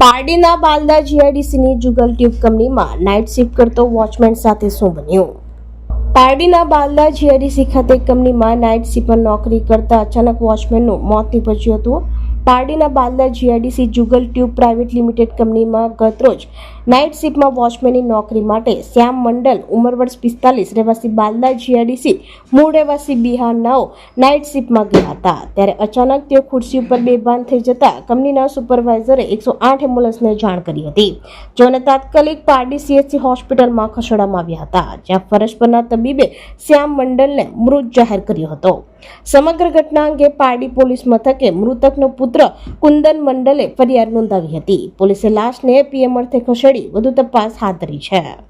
પારડીના બાલદા જીઆઈડીસીની જુગલ ટ્યુબ કંપનીમાં night shift કરતો વોચમેન સાથે શું બન્યું પારડીના બાલદા જીઆઈડીસી ખાતે કંપનીમાં નાઇટ શિફ્ટમાં નોકરી કરતા અચાનક વોચમેનનું મોત નીપજ્યું હતું. પારડીના Balda GIDC Jugal tube private limited કંપનીમાં ગતરોજ નાઇટ શિફ્ટમાં વોચમેનની નોકરી માટે શ્યામ મંડલ, ઉંમર વર્ષ પિસ્તાલીસ, રહેવાસી બાલદા જીઆરડીસી, મૂળ રહેવાસી બિહારનાઓ નાઇટ શિફ્ટમાં ગયા હતા. ત્યારે અચાનક તેઓ ખુરશી ઉપર બેભાન થઈ જતા કંપનીના સુપરવાઇઝરે એકસો આઠ એમ્બ્યુલન્સને જાણ કરી હતી, જેઓને તાત્કાલિક પારડી સીએચસી હોસ્પિટલમાં ખસેડવામાં આવ્યા હતા, જ્યાં ફરજ પરના તબીબે શ્યામ મંડલને મૃત જાહેર કર્યો હતો. સમગ્ર ઘટના અંગે પારડી પોલીસ મથકે મૃતકનો પુત્ર કુંદન મંડલે ફરિયાદ નોંધાવી હતી. પોલીસે લાશને પીએમ અર્થે ખસેડી વધુ તપાસ હાથ ધરી છે.